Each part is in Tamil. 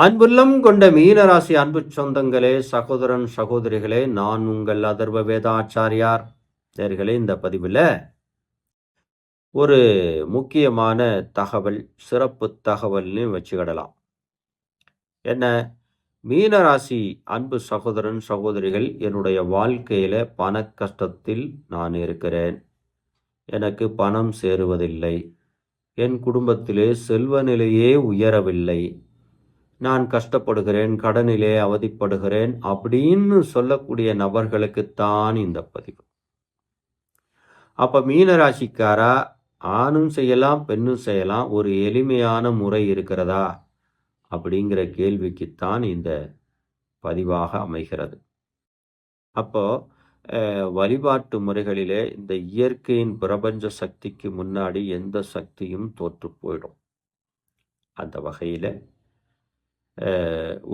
அன்புள்ளம் கொண்ட மீனராசி அன்பு சொந்தங்களே சகோதரன் சகோதரிகளே நான் உங்கள் அதர்வ வேதாச்சாரியார். நேர்களே இந்த பதிவில் ஒரு முக்கியமான தகவல் சிறப்பு தகவல்னு வச்சுக்கிடலாம். என்ன? மீனராசி அன்பு சகோதரன் சகோதரிகள் என்னுடைய வாழ்க்கையில் பண கஷ்டத்தில் நான் இருக்கிறேன். எனக்கு பணம் சேருவதில்லை. என் குடும்பத்திலே செல்வ நிலையே உயரவில்லை. நான் கஷ்டப்படுகிறேன் கடனிலே அவதிப்படுகிறேன் அப்படின்னு சொல்லக்கூடிய நபர்களுக்குத்தான் இந்த பதிவு. அப்ப மீனராசிக்காரா ஆணும் செய்யலாம் பெண்ணும் செய்யலாம் ஒரு எளிமையான முறை இருக்கிறதா அப்படிங்கிற கேள்விக்குத்தான் இந்த பதிவாக அமைகிறது. அப்போ வழிபாட்டு முறைகளிலே இந்த இயற்கையின் பிரபஞ்ச சக்திக்கு முன்னாடி எந்த சக்தியும் தோற்று போயிடும். அந்த வகையில்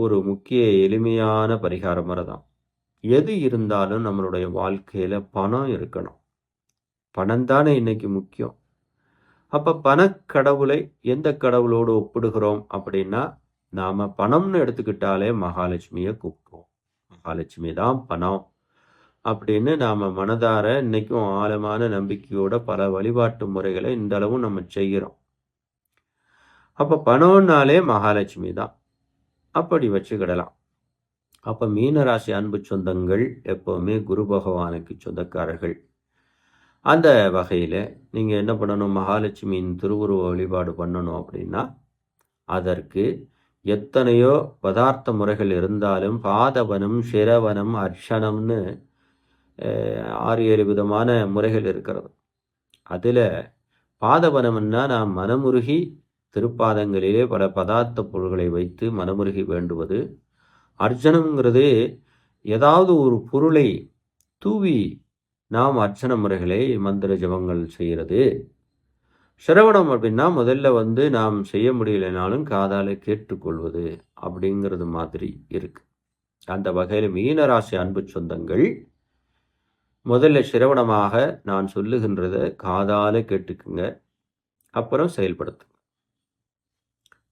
ஒரு முக்கிய எளிமையான பரிகார முறை தான் எது இருந்தாலும் நம்மளுடைய வாழ்க்கையில் பணம் இருக்கணும். பணம் தானே இன்னைக்கு முக்கியம். அப்போ பணக்கடவுளை எந்த கடவுளோடு ஒப்பிடுகிறோம் அப்படின்னா நாம் பணம்னு எடுத்துக்கிட்டாலே மகாலட்சுமியை கூப்பிடுவோம். மகாலட்சுமி தான் பணம் அப்படின்னு நாம் மனதார இன்னைக்கும் ஆழமான நம்பிக்கையோட பல வழிபாட்டு முறைகளை இந்தளவும் நம்ம செய்கிறோம். அப்போ பணம்னாலே மகாலட்சுமி தான். அப்படி வச்சுக்கிடலாம். அப்போ மீனராசி அன்பு சொந்தங்கள் எப்போவுமே குரு பகவானுக்கு சொந்தக்காரர்கள். அந்த வகையில் நீங்கள் என்ன பண்ணணும்? மகாலட்சுமியின் திருவுருவ வழிபாடு பண்ணணும் அப்படின்னா அதற்கு எத்தனையோ பதார்த்த முறைகள் இருந்தாலும் பாதவனம் சிரவனம் அர்ச்சனம்னு ஆறு ஏழு விதமான முறைகள் இருக்கிறது. அதில் பாதவனம்னா நாம் மனமுருகி திருப்பாதங்களிலே பல பதார்த்த பொருள்களை வைத்து மனமுருகி வேண்டுவது அர்ச்சனம்ங்கிறது ஏதாவது ஒரு பொருளை தூவி நாம் அர்ச்சன முறைகளை மந்திர ஜபங்கள் செய்கிறது. சிரவணம் அப்படின்னா முதல்ல வந்து நாம் செய்ய முடியலைனாலும் காதால் கேட்டுக்கொள்வது அப்படிங்கிறது மாதிரி இருக்கு. அந்த வகையில் மீனராசி அன்பு சொந்தங்கள் முதல்ல சிரவணமாக நான் சொல்லுகின்றத காதால கேட்டுக்குங்க. அப்புறம் செயல்படுத்துங்க.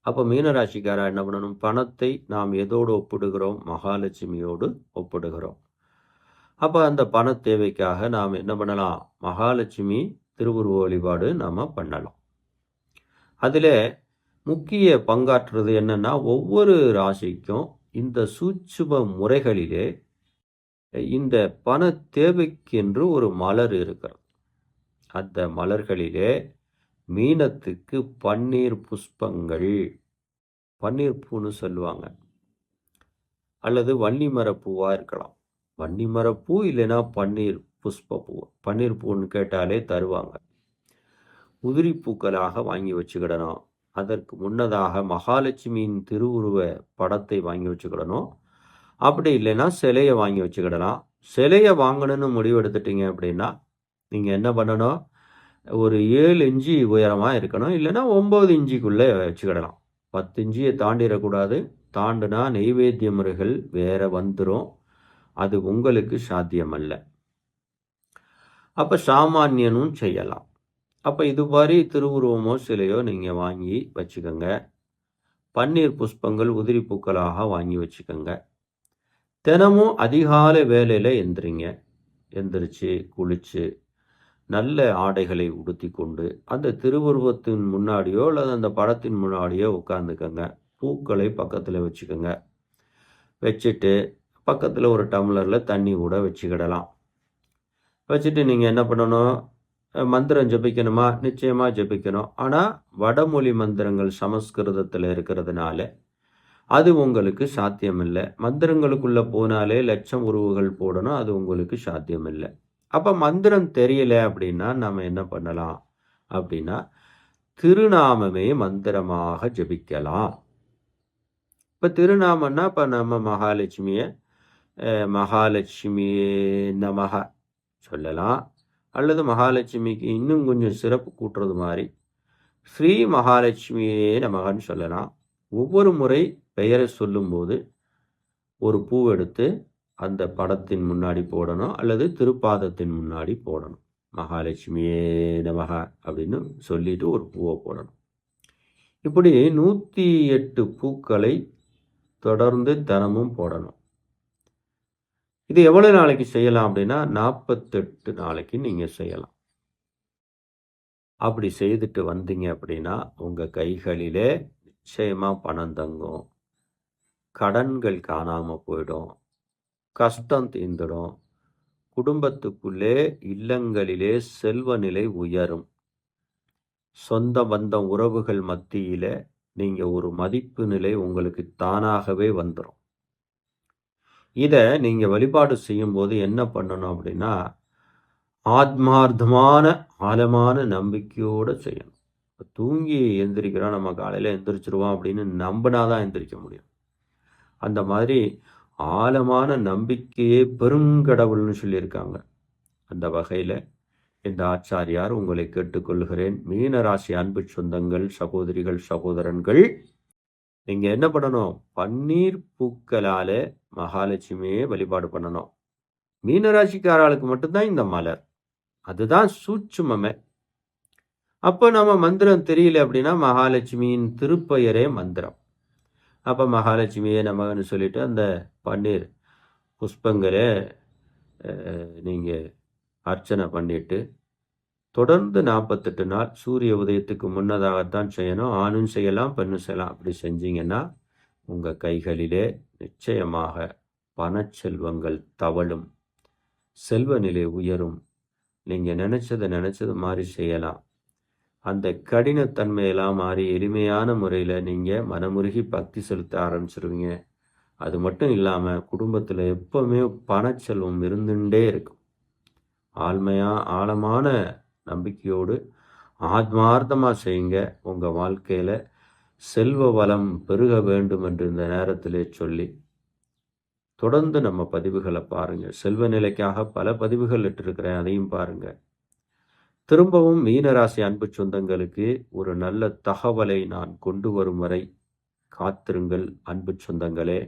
அப்போ மீனராசிக்காரா என்ன பண்ணணும்? பணத்தை நாம் எதோடு ஒப்பிடுகிறோம்? மகாலட்சுமியோடு ஒப்பிடுகிறோம். அப்போ அந்த பண தேவைக்காக நாம் என்ன பண்ணலாம்? மகாலட்சுமி திருவுருவ வழிபாடு நாம் பண்ணலாம். அதில் முக்கிய பங்காற்றுறது என்னென்னா ஒவ்வொரு ராசிக்கும் இந்த சூட்சும முறைகளிலே இந்த பண தேவைக்கென்று ஒரு மலர் இருக்கிறது. அந்த மலர்களிலே மீனத்துக்கு பன்னீர் புஷ்பங்கள். பன்னீர் பூன்னு சொல்லுவாங்க. அல்லது வன்னிமரப்பூவாக இருக்கலாம். வன்னி மரப்பூ இல்லைன்னா பன்னீர் புஷ்ப பூ. பன்னீர் பூன்னு கேட்டாலே தருவாங்க. உதிரி பூக்களாக வாங்கி வச்சுக்கிடணும். அதற்கு முன்னதாக மகாலட்சுமியின் திருவுருவ படத்தை வாங்கி வச்சுக்கிடணும். அப்படி இல்லைன்னா சிலையை வாங்கி வச்சுக்கிடலாம். சிலையை வாங்கணும்னு முடிவு எடுத்துட்டீங்க அப்படின்னா நீங்கள் என்ன பண்ணணும்? ஒரு ஏழு இஞ்சி உயரமாக இருக்கணும். இல்லைன்னா ஒம்பது இஞ்சிக்குள்ளே வச்சுக்கிடலாம். பத்து இன்ச்சியை தாண்டிடக்கூடாது. தாண்டுனா நெய்வேத்திய முறைகள் வேற வந்துடும் அது உங்களுக்கு சாத்தியமல்ல. அப்போ சாமானியனும் செய்யலாம். அப்போ இது மாதிரி திருவுருவமோ சிலையோ நீங்கள் வாங்கி வச்சுக்கோங்க. பன்னீர் புஷ்பங்கள் உதிரி பூக்களாக வாங்கி வச்சுக்கோங்க. தினமும் அதிகாலை வேலையில் எந்திரிங்க. எந்திரிச்சு குளிச்சு நல்ல ஆடைகளை உடுத்தி கொண்டு அந்த திருவுருவத்தின் முன்னாடியோ அல்லது அந்த படத்தின் முன்னாடியோ உட்காந்துக்கங்க பூக்களை பக்கத்தில் வச்சுக்கோங்க. வச்சுட்டு பக்கத்தில் ஒரு டம்ளரில் தண்ணி கூட வச்சுக்கிடலாம். வச்சுட்டு நீங்கள் என்ன பண்ணணும்? மந்திரம் ஜபிக்கணுமா? நிச்சயமாக ஜபிக்கணும். ஆனால் வடமொழி மந்திரங்கள் சமஸ்கிருதத்தில் இருக்கிறதுனால அது உங்களுக்கு சாத்தியமில்லை. மந்திரங்களுக்குள்ளே போனாலே லட்சம் உருவுகள் போடணும். அது உங்களுக்கு சாத்தியமில்லை. அப்போ மந்திரம் தெரியல அப்படின்னா நம்ம என்ன பண்ணலாம்? அப்படின்னா திருநாமமே மந்திரமாக ஜபிக்கலாம். இப்போ திருநாமன்னா இப்போ நம்ம மகாலட்சுமியை மகாலட்சுமியே நமக சொல்லலாம். அல்லது மகாலட்சுமிக்கு இன்னும் கொஞ்சம் சிறப்பு கூட்டுறது மாதிரி ஸ்ரீ மகாலட்சுமியே நமகன்னு சொல்லலாம். ஒவ்வொரு முறை பெயரை சொல்லும்போது ஒரு பூ எடுத்து அந்த படத்தின் முன்னாடி போடணும் அல்லது திருப்பாதத்தின் முன்னாடி போடணும். மகாலட்சுமியே நமக அப்படின்னு சொல்லிட்டு ஒரு பூவை போடணும். இப்படி நூற்றி எட்டு பூக்களை தொடர்ந்து தினமும் போடணும். இது எவ்வளோ நாளைக்கு செய்யலாம் அப்படின்னா நாற்பத்தெட்டு நாளைக்கு நீங்கள் செய்யலாம். அப்படி செய்துட்டு வந்தீங்க அப்படின்னா உங்கள் கைகளிலே நிச்சயமாக பணம் தங்கும். கடன்கள் காணாமல் போயிடும். கஷ்டம் தீந்துடும் குடும்பத்துக்குள்ளே இல்லங்களிலே செல்வ நிலை உயரும். சொந்த பந்தம் உறவுகள் மத்தியில நீங்க ஒரு மதிப்பு நிலை உங்களுக்கு தானாகவே வந்துடும் இதை நீங்க வழிபாடு செய்யும்போது என்ன பண்ணணும் அப்படின்னா ஆத்மார்த்தமான ஆழமான நம்பிக்கையோட செய்யணும். தூங்கி எந்திரிக்கிறோம் நம்ம காலையில எந்திரிச்சிருவோம் அப்படின்னு நம்பினாதான் எந்திரிக்க முடியும். அந்த மாதிரி ஆழமான நம்பிக்கையே பெருங்கடவுள்னு சொல்லியிருக்காங்க. அந்த வகையில் இந்த ஆச்சாரியார் உங்களை கேட்டுக்கொள்கிறேன். மீனராசி அன்பு சொந்தங்கள் சகோதரிகள் சகோதரன்கள் நீங்கள் என்ன பண்ணணும்? பன்னீர் பூக்களால் மகாலட்சுமியே வழிபாடு பண்ணணும். மீனராசிக்காரர்களுக்கு மட்டும்தான் இந்த மலர். அதுதான் சூட்சுமமே. அப்போ நம்ம மந்திரம் தெரியல அப்படின்னா மகாலட்சுமியின் திருப்பெயரே மந்திரம். அப்போ மகாலட்சுமியே நமகன்னு சொல்லிட்டு அந்த பன்னீர் புஷ்பங்களை நீங்கள் அர்ச்சனை பண்ணிட்டு தொடர்ந்து நாற்பத்தெட்டு நாள் சூரிய உதயத்துக்கு முன்னதாகத்தான் செய்யணும். ஆணும் செய்யலாம் பெண்ணும் செய்யலாம். அப்படி செஞ்சீங்கன்னா உங்கள் கைகளிலே நிச்சயமாக பணச்செல்வங்கள் தவழும். செல்வ நிலை உயரும். நீங்கள் நினச்சதை நினச்சது மாதிரி செய்யலாம். அந்த கடினத்தன்மையெல்லாம் மாறி எளிமையான முறையில் நீங்கள் மனமுருகி பக்தி செலுத்த ஆரம்பிச்சிருவீங்க. அது மட்டும் இல்லாமல் குடும்பத்தில் எப்போவுமே பணச்செல்வம் இருந்துட்டே இருக்கும். ஆழ்மையாக ஆழமான நம்பிக்கையோடு ஆத்மார்த்தமாக செய்யுங்க. உங்கள் வாழ்க்கையில் செல்வ வளம் பெருக வேண்டும் என்று இந்த நேரத்திலே சொல்லி தொடர்ந்து நம்ம பதிவுகளை பாருங்கள் செல்வ நிலைக்காக பல பதிவுகள் இட்டிருக்கிறேன். அதையும் பாருங்கள் திரும்பவும் மீனராசி அன்பு சொந்தங்களுக்கு ஒரு நல்ல தகவலை நான் கொண்டு வரும் வரை காத்திருங்கள் அன்பு சொந்தங்களே.